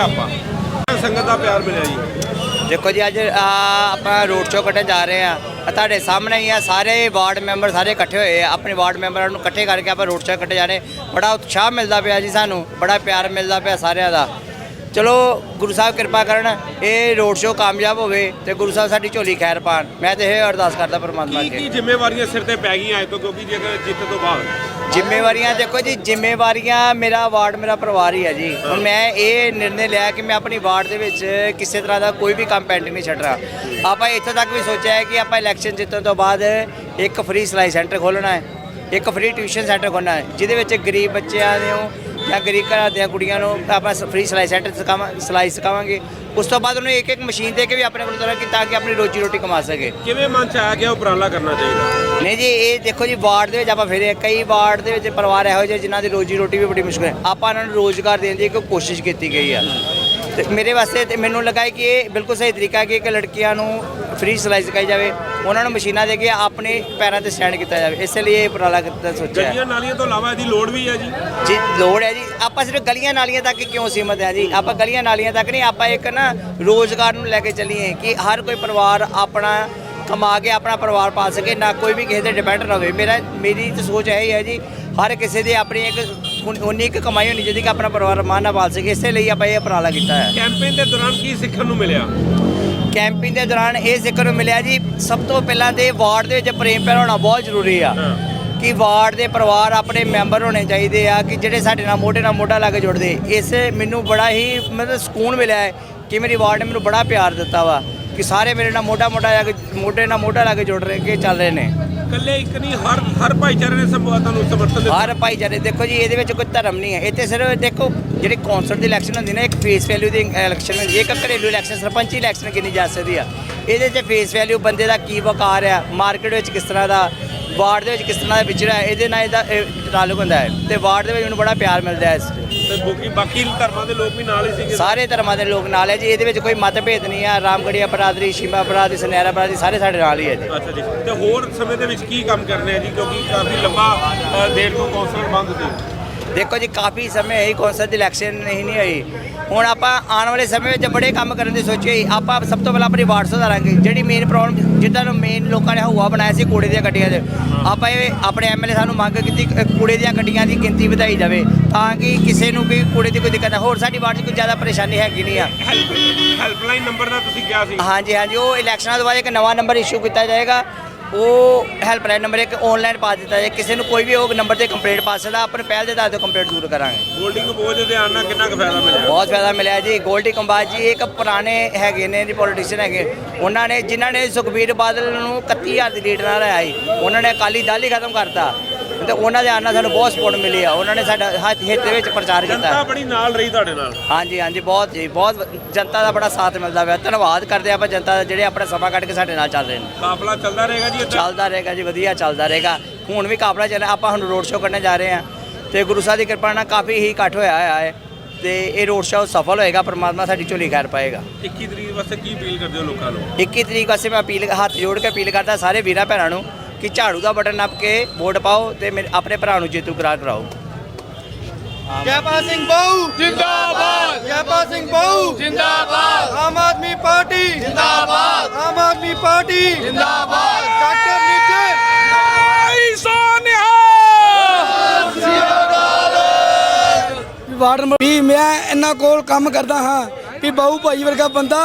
ਹੋਇਆ ਆਪਾਂ? ਸੰਗਤ ਦਾ ਪਿਆਰ ਮਿਲਿਆ ਜੀ? ਦੇਖੋ ਜੀ ਅੱਜ ਆ, ਆਪਾਂ ਰੋਡ ਸ਼ੋਅ ਕੱਢਣ ਜਾ ਰਹੇ ਆ ਤੁਹਾਡੇ ਸਾਹਮਣੇ ਹੀ ਆ ਸਾਰੇ ਵਾਰਡ ਮੈਂਬਰ ਸਾਰੇ ਇਕੱਠੇ ਹੋਏ ਆ। ਆਪਣੇ ਵਾਰਡ ਮੈਂਬਰਾਂ ਨੂੰ ਇਕੱਠੇ ਕਰਕੇ ਆਪਾਂ ਰੋਡ ਸ਼ੋਅ ਕੱਢੇ ਜਾ ਰਹੇ ਬੜਾ ਉਤਸ਼ਾਹ ਮਿਲਦਾ ਪਿਆ ਜੀ ਸਾਨੂੰ ਬੜਾ ਪਿਆਰ ਮਿਲਦਾ ਪਿਆ ਸਾਰਿਆਂ ਦਾ। ਚਲੋ ਗੁਰੂ ਸਾਹਿਬ ਕਿਰਪਾ ਕਰਨ ਇਹ ਰੋਡ ਸ਼ੋਅ ਕਾਮਯਾਬ ਹੋਵੇ ਤੇ ਗੁਰੂ ਸਾਹਿਬ ਸਾਡੀ ਝੋਲੀ ਖੈਰ ਪਾਣ। ਮੈਂ ਤੇ ਇਹ ਅਰਦਾਸ ਕਰਦਾ ਪਰਮਾਤਮਾ ਕੀ ਅੱਗੇ। ਕੀ ਜ਼ਿੰਮੇਵਾਰੀਆਂ ਸਿਰ ਤੇ ਪੈ ਗਈਆਂ ਅੱਜ ਤੋਂ ਕਿਉਂਕਿ ਜੇਕਰ ਜਿੱਤ ਤੋਂ ਬਾਅਦ? ਜ਼ਿੰਮੇਵਾਰੀਆਂ ਦੇਖੋ ਜੀ ਜ਼ਿੰਮੇਵਾਰੀਆਂ ਮੇਰਾ ਵਾਰਡ ਮੇਰਾ ਪਰਿਵਾਰ ਹੀ ਹੈ ਜੀ। ਹੁਣ ਮੈਂ ਇਹ ਨਿਰਣੇ ਲਿਆ ਕਿ ਮੈਂ ਆਪਣੀ ਵਾਰਡ ਦੇ ਵਿੱਚ ਕਿਸੇ ਤਰ੍ਹਾਂ ਦਾ ਕੋਈ ਵੀ ਕੰਮ ਪੈਂਡਿੰਗ ਨਹੀਂ ਛੱਡ ਰਿਹਾ ਆਪਾਂ ਇੱਥੇ ਤੱਕ ਵੀ ਸੋਚਿਆ ਹੈ ਕਿ ਆਪਾਂ ਇਲੈਕਸ਼ਨ ਜਿੱਤਣ ਤੋਂ ਬਾਅਦ ਇੱਕ ਫ੍ਰੀ ਸਿਲਾਈ ਸੈਂਟਰ ਖੋਲ੍ਹਣਾ ਹੈ ਇੱਕ ਫ੍ਰੀ ਟਿਊਸ਼ਨ ਸੈਂਟਰ ਖੋਲ੍ਹਣਾ ਹੈ ਜਿਹਦੇ ਵਿੱਚ ਗਰੀਬ ਬੱਚਿਆਂ ਨੂੰ ਜਾਂ ਗਰੀਬ ਘਰਾਂ ਦੀਆਂ ਕੁੜੀਆਂ ਨੂੰ ਆਪਾਂ ਫ੍ਰੀ ਸਿਲਾਈ ਸੈਂਟਰ ਸਿਖਾਵਾਂ ਸਿਲਾਈ ਸਿਖਾਵਾਂਗੇ। ਉਸ ਤੋਂ ਬਾਅਦ ਉਹਨੂੰ ਇੱਕ ਇੱਕ ਮਸ਼ੀਨ ਦੇ ਕੇ ਵੀ ਆਪਣੇ ਕੋਲ ਤਰ੍ਹਾਂ ਕਿ ਤਾਂ ਕਿ ਆਪਣੀ ਰੋਜੀ ਰੋਟੀ ਕਮਾ ਸਕੇ। ਕਿਵੇਂ ਮਨ ਚ ਕਿ ਇਹ ਉਪਰਾਲਾ ਕਰਨਾ ਚਾਹੀਦਾ? ਨਹੀਂ ਜੀ ਇਹ ਦੇਖੋ ਜੀ ਵਾਰਡ ਦੇ ਵਿੱਚ ਆਪਾਂ ਫਿਰੇ ਕਈ ਵਾਰਡ ਦੇ ਵਿੱਚ ਪਰਿਵਾਰ ਇਹੋ ਜਿਹੇ ਜਿਨ੍ਹਾਂ ਦੀ ਰੋਜੀ ਰੋਟੀ ਵੀ ਬੜੀ ਮੁਸ਼ਕਲ ਹੈ। ਆਪਾਂ ਉਹਨਾਂ ਨੂੰ ਰੋਜ਼ਗਾਰ ਦੇਣ ਦੀ ਇੱਕ ਕੋਸ਼ਿਸ਼ ਕੀਤੀ ਗਈ ਆ। ਤੇ ਮੇਰੇ ਵਾਸਤੇ ਤੇ ਮੈਨੂੰ ਲੱਗਾ ਕਿ ਇਹ ਬਿਲਕੁਲ ਸਹੀ ਤਰੀਕਾ ਹੈ ਕਿ ਇੱਕ ਲੜਕੀਆਂ ਨੂੰ ਫ੍ਰੀ ਸਿਲਾਈ ਸਿਖਾਈ ਜਾਵੇ। ਉਹਨਾਂ ਨੂੰ ਮਸ਼ੀਨਾਂ ਦੇ ਕੇ ਆਪਣੇ ਪੈਰਾਂ ਤੇ ਸਟੈਂਡ ਕੀਤਾ ਜਾਵੇ। ਇਸ ਲਈ ਇਹ ਉਪਰਾਲਾ ਕੀਤਾ ਸੋਚਿਆ। ਹੈ। ਗਲੀਆਂ ਨਾਲੀਆਂ ਤੋਂ ਇਲਾਵਾ ਇਹਦੀ ਲੋੜ ਵੀ ਹੈ ਜੀ? ਜੀ ਲੋੜ ਹੈ ਜੀ। ਆਪਾਂ ਸਿਰਫ ਗਲੀਆਂ ਨਾਲੀਆਂ ਤੱਕ ਹੀ ਕਿਉਂ ਸੀਮਤ ਹੈ ਜੀ? ਆਪਾਂ ਗਲੀਆਂ ਨਾਲੀਆਂ ਤੱਕ ਨਹੀਂ ਆਪਾਂ ਇੱਕ ਨਾ ਰੋਜ਼ਗਾਰ ਨੂੰ ਲੈ ਕੇ ਚੱਲੀਏ ਕਿ ਹਰ ਕੋਈ ਪਰਿਵਾਰ ਆਪਣਾ ਕਮਾ ਕੇ ਆਪਣਾ ਪਰਿਵਾਰ ਪਾਲ ਸਕੇ ਨਾ ਕੋਈ ਵੀ ਕਿਸੇ ਤੇ ਡਿਪੈਂਡ ਨਾ ਹੋਵੇ। ਮੇਰਾ ਮੇਰੀ ਤਾਂ ਸੋਚ ਇਹ ਹੀ ਹੈ ਜੀ ਹਰ ਕਿਸੇ ਦੀ ਆਪਣੀ ਇੱਕ ਉਨ- ਉਨੀ ਇੱਕ ਕਮਾਈ ਹੋਣੀ ਚਾਹੀਦੀ ਕਿ ਆਪਣਾ ਪਰਿਵਾਰ ਮਾਨ ਨਾਲ ਪਾਲ ਸਕੇ। ਇਸੇ ਲਈ ਆਪਾਂ ਇਹ ਉਪਰਾਲਾ ਕੀਤਾ ਹੈ। ਕੈਂਪੇਨ ਦੇ ਦੌਰਾਨ ਕੀ ਸਿੱਖਣ ਨੂੰ ਮਿਲਿਆ? ਕੈਂਪਿੰਗ ਦੇ ਦੌਰਾਨ ਇਹ ਜ਼ਿਕਰ ਨੂੰ ਮਿਲਿਆ ਜੀ ਸਭ ਤੋਂ ਪਹਿਲਾਂ ਤੇ ਵਾਰਡ ਦੇ ਵਿੱਚ ਪ੍ਰੇਮ ਪਿਆਰ ਹੋਣਾ ਬਹੁਤ ਜ਼ਰੂਰੀ ਆ। ਕਿ ਵਾਰਡ ਦੇ ਪਰਿਵਾਰ ਆਪਣੇ ਮੈਂਬਰ ਹੋਣੇ ਚਾਹੀਦੇ ਆ ਕਿ ਜਿਹੜੇ ਸਾਡੇ ਨਾਲ ਮੋਢੇ ਨਾਲ ਮੋਢਾ ਲਾ ਕੇ ਜੁੜਦੇ। ਇਸ ਮੈਨੂੰ ਬੜਾ ਹੀ ਮਤਲਬ ਸਕੂਨ ਮਿਲਿਆ ਹੈ ਕਿ ਮੇਰੀ ਵਾਰਡ ਨੇ ਮੈਨੂੰ ਬੜਾ ਪਿਆਰ ਦਿੱਤਾ ਵਾ ਕਿ ਸਾਰੇ ਮੇਰੇ ਨਾਲ ਮੋਢਾ ਮੋਢਾ ਲਾ ਕੇ ਮੋਢੇ ਨਾਲ ਮੋਢਾ ਲਾ ਕੇ ਜੁੜ ਰਹੇ ਕੇ ਚੱਲ ਰਹੇ ਨੇ। ਇਕੱਲੇ ਇੱਕ ਨਹੀਂ ਹਰ ਹਰ ਭਾਈਚਾਰੇ ਨੇ ਸੰਭਾਵ ਤੁਹਾਨੂੰ ਸਮਰਥਨ ਦਿੱਤਾ। ਹਰ ਭਾਈਚਾਰੇ ਦੇਖੋ ਜੀ ਇਹਦੇ ਵਿੱਚ ਕੋਈ ਧਰਮ ਨਹੀਂ ਹੈ। ਇੱਥੇ ਸਿਰਫ ਦੇਖੋ ਜਿਹੜੇ ਕੌਂਸਲ ਦੀ ਇਲੈਕਸ਼ਨ ਹੁੰਦੀ ਨਾ ਇੱਕ ਫੇਸ ਵੈਲਿਊ ਦੀ ਇਲੈਕਸ਼ਨ ਹੁੰਦੀ ਹੈ ਇੱਕ ਘਰੇਲੂ ਇਲੈਕਸ਼ਨ ਸਰਪੰਚੀ ਇਲੈਕਸ਼ਨ ਕਿੰਨੀ ਜਾ ਸਕਦੀ ਆ। ਇਹਦੇ 'ਚ ਫੇਸ ਵੈਲਿਊ ਬੰਦੇ ਦਾ ਕੀ ਵਕਾਰ ਆ ਮਾਰਕੀਟ ਵਿੱਚ ਕਿਸ ਤਰ੍ਹਾਂ ਦਾ ਵਾਰਡ ਦੇ ਵਿੱਚ ਕਿਸ ਤਰ੍ਹਾਂ ਦਾ ਵਿਚੜਾ ਹੈ ਇਹਦੇ ਨਾਲ ਇਹਦਾ ਇਹ ਤਾਲੁਕ ਹੁੰਦਾ ਹੈ। ਤੇ ਵਾਰਡ ਦੇ ਵਿੱਚ ਮੈਨੂੰ ਬੜਾ ਪਿਆਰ ਮਿਲਦਾ ਹੈ। ਤੇ ਬਾਕੀ ਬਾਕੀ ਧਰਮਾਂ ਦੇ ਲੋਕ ਵੀ ਨਾਲ ਹੀ ਸੀਗੇ। ਸਾਰੇ ਧਰਮਾਂ ਦੇ ਲੋਕ ਨਾਲ ਹੈ ਜੀ ਇਹਦੇ ਵਿੱਚ ਕੋਈ ਮਤਭੇਦ ਨਹੀਂ ਆ। ਰਾਮਗੜੀਆ ਬਰਾਦਰੀ ਸ਼ਿਮਾ ਬਰਾਦਰੀ ਸੁਨਹਿਰਾ ਬਰਾਦਰੀ ਸਾਰੇ ਸਾਡੇ ਨਾਲ ਹੀ ਹੈ ਜੀ। ਅੱਛਾ ਜੀ। ਤੇ ਹੋਰ ਸਮੇਂ ਦੇ ਵਿੱਚ ਕੀ ਕੰਮ ਕਰਨੇ ਆ ਜੀ ਕਿਉਂਕਿ ਕਾਫੀ ਲੰਬਾ ਦੇਰ ਤੋਂ ਕੌਂਸਲ ਬੰਦ ਸੀ। ਦੇਖੋ ਜੀ ਕਾਫੀ ਸਮੇਂ ਹੈ ਕੌਂਸਲ ਦੀ ਇਲੈਕਸ਼ਨ ਨਹੀਂ ਨਹੀਂ ਹੋਈ। ਹੁਣ ਆਪਾਂ ਆਉਣ ਵਾਲੇ ਸਮੇਂ ਵਿੱਚ ਬੜੇ ਕੰਮ ਕਰਨ ਦੀ ਸੋਚੀ ਆਪਾਂ ਸਭ ਤੋਂ ਪਹਿਲਾਂ ਆਪਣੀ ਵਾਰਡ ਸੁਧਾਰਾਂਗੇ। ਜਿਹੜੀ ਮੇਨ ਪ੍ਰੋਬਲਮ ਜਿੱਦਾਂ ਨੂੰ ਮੇਨ ਲੋਕਾਂ ਨੇ ਹਵਾ ਬਣਾਇਆ ਸੀ ਕੂੜੇ ਦੀਆਂ ਗੱਡੀਆਂ 'ਚ ਆਪਾਂ ਇਹ ਆਪਣੇ ਐਮਐਲਏ ਸਾਨੂੰ ਮੰਗ ਕੀਤੀ ਕੂੜੇ ਦੀਆਂ ਗੱਡੀਆਂ ਦੀ ਗਿਣਤੀ ਵਧਾਈ ਜਾਵੇ ਤਾਂ ਕਿ ਕਿਸੇ ਨੂੰ ਵੀ ਕੂੜੇ ਦੀ ਕੋਈ ਦਿੱਕਤ ਨਾ ਹੋਰ ਸਾਡੀ ਵਾਰਡ 'ਚ ਕੋਈ ਜ਼ਿਆਦਾ ਪਰੇਸ਼ਾਨੀ ਹੈਗੀ ਨਹੀਂ ਆ। ਹੈਲਪ ਹੈਲਪਲਾਈਨ ਨੰਬਰ ਦਾ ਤੁਸੀਂ ਕਿਹਾ ਸੀ। ਹਾਂਜੀ ਹਾਂਜੀ ਉਹ ਇਲੈਕਸ਼ਨਾਂ ਤੋਂ ਬਾਅਦ ਇੱਕ ਨਵਾਂ ਨੰਬਰ ਇਸ਼ੂ ਕੀਤਾ ਜਾਏਗਾ। ਉਹ ਹੈਲਪਲਾਈਨ ਨੰਬਰ ਇੱਕ ਆਨਲਾਈਨ ਪਾ ਦਿੱਤਾ ਜਾਏ ਕਿਸੇ ਨੂੰ ਕੋਈ ਵੀ ਉਹ ਨੰਬਰ ਤੇ ਕੰਪਲੇਂਟ ਪਾ ਸਕਦਾ ਆਪਣੇ ਪਹਿਲ ਦੇ ਆਧਾਰ ਤੇ ਕੰਪਲੇਂਟ ਦੂਰ ਕਰਾਂਗੇ। ਗੋਲਡਿੰਗ ਬੋਝ ਦੇ ਆਉਣ ਨਾਲ ਕਿੰਨਾ ਕੁ ਫਾਇਦਾ ਮਿਲਿਆ? ਬਹੁਤ ਫਾਇਦਾ ਮਿਲਿਆ ਜੀ। ਗੋਲਡੀ ਕੰਬਾਜ ਜੀ ਇੱਕ ਪੁਰਾਣੇ ਹੈਗੇ ਨੇ ਜੀ ਪੋਲੀਟੀਸ਼ੀਅਨ ਹੈਗੇ ਉਹਨਾਂ ਨੇ ਜਿਨ੍ਹਾਂ ਨੇ ਸੁਖਬੀਰ ਬਾਦਲ ਨੂੰ 31000 ਦੀ ਲੀਡ ਨਾਲ ਆਈ ਉਹਨਾਂ ਨੇ ਅਕਾਲੀ ਦਲ ਹੀ ਖਤਮ ਕਰਤਾ। ਤੇ ਉਹਨਾਂ ਦੇ ਆਉਣ ਨਾਲ ਸਾਨੂੰ ਬਹੁਤ ਸਪੋਰਟ ਮਿਲੀ ਆ। ਉਹਨਾਂ ਨੇ ਸਾਡਾ ਹੱਥ ਹਿੱਤ ਦੇ ਵਿੱਚ ਪ੍ਰਚਾਰ ਜਨਤਾ ਕੀਤਾ ਬੜੀ ਨਾਲ ਰਹੀ ਤੁਹਾਡੇ ਨਾਲ। ਹਾਂਜੀ ਹਾਂਜੀ ਬਹੁਤ ਜੀ ਬਹੁਤ ਜਨਤਾ ਦਾ ਬੜਾ ਸਾਥ ਮਿਲਦਾ ਪਿਆ। ਧੰਨਵਾਦ ਕਰਦੇ ਆਪਾਂ ਜਨਤਾ ਦਾ ਜਿਹੜੇ ਆਪਣਾ ਸਮਾਂ ਕੱਢ ਕੇ ਸਾਡੇ ਨਾਲ ਚੱਲ ਰਹੇ ਨੇ। ਕਾਫਲਾ ਚੱਲਦਾ ਰਹੇਗਾ ਜੀ ਇੱਥੇ? ਚੱਲਦਾ ਰਹੇਗਾ ਜੀ ਵਧੀਆ ਚੱਲਦਾ ਰਹੇਗਾ। ਹੁਣ ਵੀ ਕਾਫਲਾ ਚੱਲ ਆਪਾਂ ਹੁਣ ਰੋਡ ਸ਼ੋਅ ਕਰਨ ਜਾ ਰਹੇ ਹਾਂ। ਤੇ ਗੁਰੂ ਸਾਹਿਬ ਦੀ ਕਿਰਪਾ ਨਾਲ ਕਾਫੀ ਹੀ ਇਕੱਠ ਹੋਇਆ ਹੋਇਆ ਹੈ। ਤੇ ਇਹ ਰੋਡ ਸ਼ੋਅ ਸਫਲ ਹੋਏਗਾ ਪਰਮਾਤਮਾ ਸਾਡੀ ਝੋਲੀ ਖੈਰ ਪਾਏਗਾ। 21 ਤਰੀਕ ਵਾਸਤੇ ਕੀ ਅਪੀਲ ਕਰਦੇ ਹੋ ਲੋਕਾਂ ਨੂੰ? 21 ਤਰੀਕ ਵਾਸਤੇ ਮੈਂ ਅਪੀਲ ਹੱਥ ਜੋੜ ਕੇ ਅਪੀਲ ਕਰਦਾ ਸਾਰੇ ਵੀਰਾਂ ਭੈਣਾਂ ਨੂੰ ਕਿ ਝਾੜੂ ਦਾ ਬਟਨ ਨੱਪ ਕੇ ਵੋਟ ਪਾਓ ਤੇ ਮੇਰੇ ਆਪਣੇ ਭਰਾ ਨੂੰ ਜੇਤੂ ਕਰਾਰ ਕਰਾਓ। ਜੈਪਾਲ ਸਿੰਘ ਬਾਹੂ। ਜਿੰਦਾਬਾਦ। ਜੈਪਾਲ ਸਿੰਘ ਬਾਹੂ। ਜਿੰਦਾਬਾਦ। ਆਮ ਆਦਮੀ ਪਾਰਟੀ। ਜਿੰਦਾਬਾਦ। ਆਮ ਆਦਮੀ ਪਾਰਟੀ। ਜਿੰਦਾਬਾਦ। ਡਾਕਟਰ ਨੀਚੇ। ਵਾਰਡ ਨੰਬਰ 20 ਮੈਂ ਇਹਨਾਂ ਕੋਲ ਕੰਮ ਕਰਦਾ ਹਾਂ ਵੀ ਬਾਊ ਭਾਈ ਵਰਗਾ ਬੰਦਾ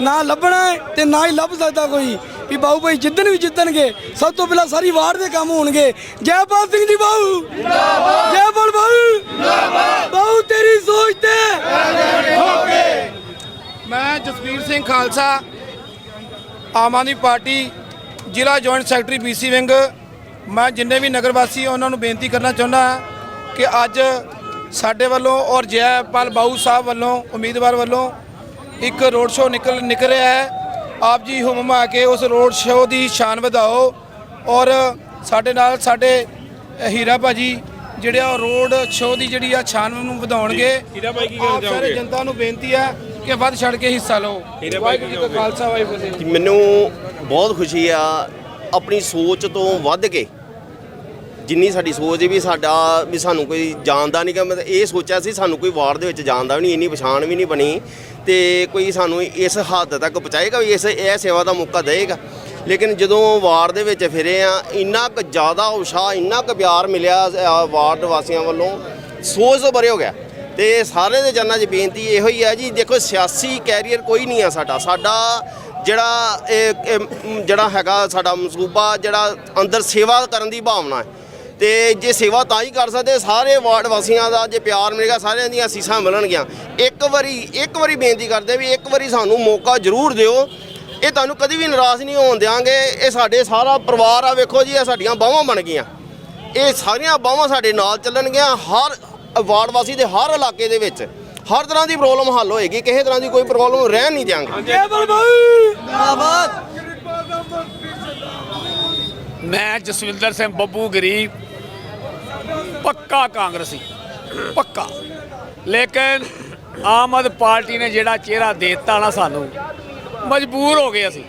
ਨਾ ਲੱਭਣਾ ਤੇ ਨਾ ਹੀ ਲੱਭ ਸਕਦਾ ਕੋਈ। ਵੀ ਬਾਊ ਭਾਈ ਜਿੱਦਣ ਵੀ ਜਿੱਤਣਗੇ, ਸਭ ਤੋਂ ਪਹਿਲਾਂ ਸਾਰੀ ਵਾਰਡ ਦੇ ਕੰਮ ਹੋਣਗੇ। ਜੈਪਾਲ ਸਿੰਘ ਜੀ ਬਾਊ। ਜਿੰਦਾਬਾਦ ਜੈਪਾਲ ਬਾਊ। ਜਿੰਦਾਬਾਦ ਬਾਊ, ਤੇਰੀ ਸੋਚ ਤੇ। ਮੈਂ ਜਸਵੀਰ ਸਿੰਘ ਖਾਲਸਾ, ਆਮ ਆਦਮੀ ਪਾਰਟੀ, ਜ਼ਿਲ੍ਹਾ ਜੁਆਇੰਟ ਸੈਕਟਰੀ ਬੀਸੀ ਵਿੰਗ। ਮੈਂ ਜਿੰਨੇ ਵੀ ਨਗਰ ਵਾਸੀ ਉਹਨਾਂ ਨੂੰ ਬੇਨਤੀ ਕਰਨਾ ਚਾਹੁੰਦਾ ਹਾਂ ਕਿ ਅੱਜ ਸਾਡੇ ਵੱਲੋਂ ਔਰ ਜੈਪਾਲ ਬਾਊ ਸਾਹਿਬ ਵੱਲੋਂ, ਉਮੀਦਵਾਰ ਵੱਲੋਂ ਇੱਕ ਰੋਡ ਸ਼ੋਅ ਨਿਕਲ ਨਿਕਲ ਰਿਹਾ ਹੈ। ਆਪ ਜੀ ਹੁਕਮ ਆ ਕੇ ਉਸ ਰੋਡ ਸ਼ੋਅ ਦੀ ਸ਼ਾਨ ਵਧਾਓ ਔਰ ਸਾਡੇ ਨਾਲ ਸਾਡੇ ਹੀਰਾ ਭਾਜੀ ਜਿਹੜੇ ਆ ਰੋਡ ਸ਼ੋਅ ਦੀ ਜਿਹੜੀ ਆ ਸ਼ਾਨ ਨੂੰ ਵਧਾਉਣਗੇ ਹੀਰਾ ਭਾਈ ਕੀ ਕਹਿਣਾ ਆਪ ਸਾਰੇ ਚਾਹੋਗੇ? ਜਨਤਾ ਨੂੰ ਬੇਨਤੀ ਹੈ ਕਿ ਵੱਧ ਛੜ ਕੇ ਹਿੱਸਾ ਲਓ ਹੀਰੇ ਭਾਈ ਵਾਹਿਗੁਰੂ ਜੀ ਕਹੋਗੇ? ਖਾਲਸਾ ਵਾਹਿਗੁਰੂ ਜੀ। ਮੈਨੂੰ ਬਹੁਤ ਖੁਸ਼ੀ ਆ ਆਪਣੀ ਸੋਚ ਤੋਂ ਵੱਧ ਕੇ ਜਿੰਨੀ ਸਾਡੀ ਸੋਚ ਵੀ ਸਾਡਾ, ਵੀ ਸਾਨੂੰ ਕੋਈ ਜਾਣਦਾ ਨਹੀਂ ਕਿ ਮਤਲਬ ਇਹ ਸੋਚਿਆ ਸੀ ਸਾਨੂੰ ਕੋਈ ਵਾਰਡ ਦੇ ਵਿੱਚ ਜਾਣਦਾ ਵੀ ਨਹੀਂ ਇੰਨੀ ਪਛਾਣ ਵੀ ਨਹੀਂ ਬਣੀ ਤੇ ਕੋਈ ਸਾਨੂੰ ਇਸ ਹੱਦ ਤੱਕ ਪਹੁੰਚਾਏਗਾ ਵੀ ਇਸ, ਇਹ ਸੇਵਾ ਦਾ ਮੌਕਾ ਦੇਵੇਗਾ ਲੇਕਿਨ ਜਦੋਂ ਵਾਰਡ ਦੇ ਵਿੱਚ ਫਿਰੇ ਆ, ਇੰਨਾ ਕੁ ਜ਼ਿਆਦਾ ਉਸ਼ਾਹ ਇੰਨਾ ਕੁ ਪਿਆਰ ਮਿਲਿਆ ਵਾਰਡ ਵਾਸੀਆਂ ਵੱਲੋਂ, ਸੋਚ ਤੋਂ ਭਰੇ ਹੋ ਗਿਆ। ਤੇ ਸਾਰੇ ਦੇ ਜਨਾਂ 'ਚ ਬੇਨਤੀ ਇਹੋ ਹੀ ਹੈ ਜੀ, ਦੇਖੋ ਸਿਆਸੀ ਕੈਰੀਅਰ ਕੋਈ ਨਹੀਂ ਆ ਸਾਡਾ। ਸਾਡਾ ਜਿਹੜਾ ਇਹ, ਜਿਹੜਾ ਹੈਗਾ ਸਾਡਾ ਮਸੂਬਾ, ਜਿਹੜਾ ਅੰਦਰ ਸੇਵਾ ਕਰਨ ਦੀ ਭਾਵਨਾ ਹੈ ਤੇ ਜੇ ਸੇਵਾ ਤਾਂ ਹੀ ਕਰ ਸਕਦੇ ਸਾਰੇ ਵਾਰਡ ਵਾਸੀਆਂ ਦਾ ਜੇ ਪਿਆਰ ਮਿਲੇਗਾ ਸਾਰਿਆਂ ਦੀਆਂ ਅਸੀਸਾਂ ਮਿਲਣਗੀਆਂ। ਇੱਕ ਵਾਰੀ ਇੱਕ ਵਾਰੀ ਬੇਨਤੀ ਕਰਦੇ ਵੀ ਇੱਕ ਵਾਰੀ ਸਾਨੂੰ ਮੌਕਾ ਜ਼ਰੂਰ ਦਿਓ। ਇਹ ਤੁਹਾਨੂੰ ਕਦੀ ਵੀ ਨਿਰਾਸ਼ ਨਹੀਂ ਹੋਣ ਦਿਆਂਗੇ। ਇਹ ਸਾਡੇ ਸਾਰਾ ਪਰਿਵਾਰ ਆ ਵੇਖੋ ਜੀ ਇਹ ਸਾਡੀਆਂ ਬਾਹਾਂ ਬਣ ਗਈਆਂ। ਇਹ ਸਾਰੀਆਂ ਬਾਹਾਂ ਸਾਡੇ ਨਾਲ ਚੱਲਣਗੀਆਂ ਹਰ ਵਾਰਡ ਵਾਸੀ ਦੇ ਹਰ ਇਲਾਕੇ ਦੇ ਵਿੱਚ। ਹਰ ਤਰ੍ਹਾਂ ਦੀ ਪ੍ਰੋਬਲਮ ਹੱਲ ਹੋਏਗੀ ਕਿਸੇ ਤਰ੍ਹਾਂ ਦੀ ਕੋਈ ਪ੍ਰੋਬਲਮ ਰਹਿਣ ਨਹੀਂ ਬਾਈ ਮੈਂ ਜਸਵਿੰਦਰ ਸਿੰਘ ਬੱਬੂ ਗਰੀਬ ਪੱਕਾ ਕਾਂਗਰਸੀ, ਪੱਕਾ। ਲੇਕਿਨ ਆਮ ਆਦਮੀ ਪਾਰਟੀ ਨੇ ਜਿਹੜਾ ਚਿਹਰਾ ਦੇ ਦਿੱਤਾ ਨਾ ਸਾਨੂੰ, ਮਜਬੂਰ ਹੋ ਗਏ ਅਸੀਂ।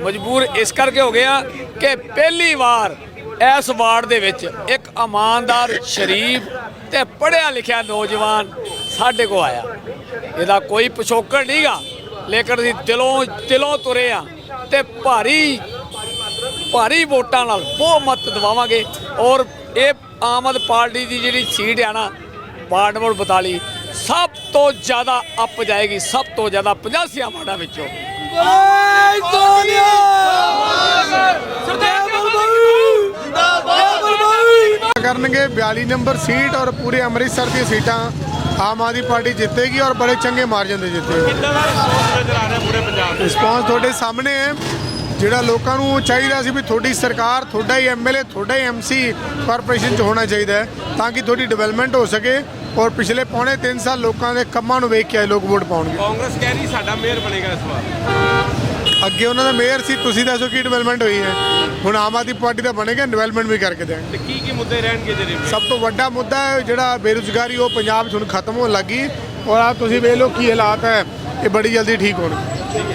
ਮਜਬੂਰ ਇਸ ਕਰਕੇ ਹੋ ਗਏ ਆ ਕਿ ਪਹਿਲੀ ਵਾਰ ਇਸ ਵਾਰਡ ਦੇ ਵਿੱਚ ਇੱਕ ਇਮਾਨਦਾਰ, ਸ਼ਰੀਫ ਤੇ ਪੜ੍ਹਿਆ ਲਿਖਿਆ ਨੌਜਵਾਨ ਸਾਡੇ ਕੋ ਆਇਆ। ਇਹਦਾ ਕੋਈ ਪਿਛੋਕੜ ਨਹੀਂਗਾ ਲੇਕਿਨ ਅਸੀਂ ਦਿਲੋਂ ਦਿਲੋਂ ਤੁਰੇ ਆ ਤੇ ਭਾਰੀ ਭਾਰੀ ਵੋਟਾਂ ਨਾਲ ਬਹੁਤ ਮਤ ਦਵਾਵਾਂਗੇ ਔਰ ਇਹ ਆਮ ਆਦਮੀ ਪਾਰਟੀ ਦੀ ਜਿਹੜੀ ਸੀਟ ਆ ਨਾ ਵਾਰਡ ਨੰਬਰ 42 ਸਭ ਤੋਂ ਜ਼ਿਆਦਾ ਅੱਪ ਜਾਏਗੀ ਸਭ ਤੋਂ ਜ਼ਿਆਦਾ 50 ਵਾਰਡਾਂ ਵਿੱਚੋਂ। ਕਰਨਗੇ 42 ਨੰਬਰ ਸੀਟ ਔਰ ਪੂਰੇ ਅੰਮ੍ਰਿਤਸਰ ਦੀਆਂ ਸੀਟਾਂ ਆਮ ਆਦਮੀ ਪਾਰਟੀ ਜਿੱਤੇਗੀ ਔਰ ਬੜੇ ਚੰਗੇ ਮਾਰਜਨ ਦੇ ਜਿੱਤੇਗੀ। ਕਿੱਦਾਂ ਦਾ ਰਿਸਪੌਂਸ ਨਜ਼ਰ ਆ ਰਿਹਾ ਪੂਰੇ ਪੰਜਾਬ 'ਚ? ਰਿਸਪੌਂਸ ਤੁਹਾਡੇ ਸਾਹਮਣੇ ਹੈ। ਜਿਹੜਾ ਲੋਕਾਂ ਨੂੰ ਚਾਹੀਦਾ ਸੀ ਵੀ ਤੁਹਾਡੀ ਸਰਕਾਰ ਤੁਹਾਡਾ ਹੀ ਐਮਐਲਏ ਤੁਹਾਡਾ ਹੀ ਐਮਸੀ ਕਾਰਪੋਰੇਸ਼ਨ 'ਚ ਹੋਣਾ ਚਾਹੀਦਾ ਹੈ ਤਾਂ ਕਿ ਤੁਹਾਡੀ ਡਿਵੈਲਪਮੈਂਟ ਹੋ ਸਕੇ ਔਰ ਪਿਛਲੇ ਪੌਣੇ 3 ਸਾਲ ਲੋਕਾਂ ਦੇ ਕੰਮਾਂ ਨੂੰ ਵੇਖ ਕੇ ਆਏ ਲੋਕ ਵੋਟ ਪਾਉਣਗੇ। ਕਾਂਗਰਸ ਕਹਿ ਰਹੀ ਸਾਡਾ ਮੇਅਰ ਬਣੇਗਾ ਇਸ ਵਾਰ। ਅੱਗੇ ਉਹਨਾਂ ਦਾ ਮੇਅਰ ਸੀ ਤੁਸੀਂ ਦੱਸੋ ਕੀ ਡਿਵੈਲਪਮੈਂਟ ਹੋਈ ਹੈ। ਹੁਣ ਆਮ ਆਦਮੀ ਪਾਰਟੀ ਦਾ ਬਣੇਗਾ ਡਿਵੈਲਪਮੈਂਟ ਵੀ ਕਰਕੇ ਦੇਣਗੇ। ਤੇ ਕੀ ਕੀ ਮੁੱਦੇ ਰਹਿਣਗੇ ਜਿਹੜੇ ਸਭ ਤੋਂ ਵੱਡਾ ਮੁੱਦਾ ਹੈ ਜਿਹੜਾ ਬੇਰੁਜ਼ਗਾਰੀ ਉਹ ਪੰਜਾਬ 'ਚ ਹੁਣ ਖਤਮ ਹੋਣ ਲੱਗੀ ਔਰ ਆ ਤੁਸੀਂ ਵੇਖ ਲਓ ਕੀ ਹਾਲਾਤ ਹੈ ਇਹ ਬੜੀ ਜਲਦੀ ਠੀਕ ਹੋਣਗੇ।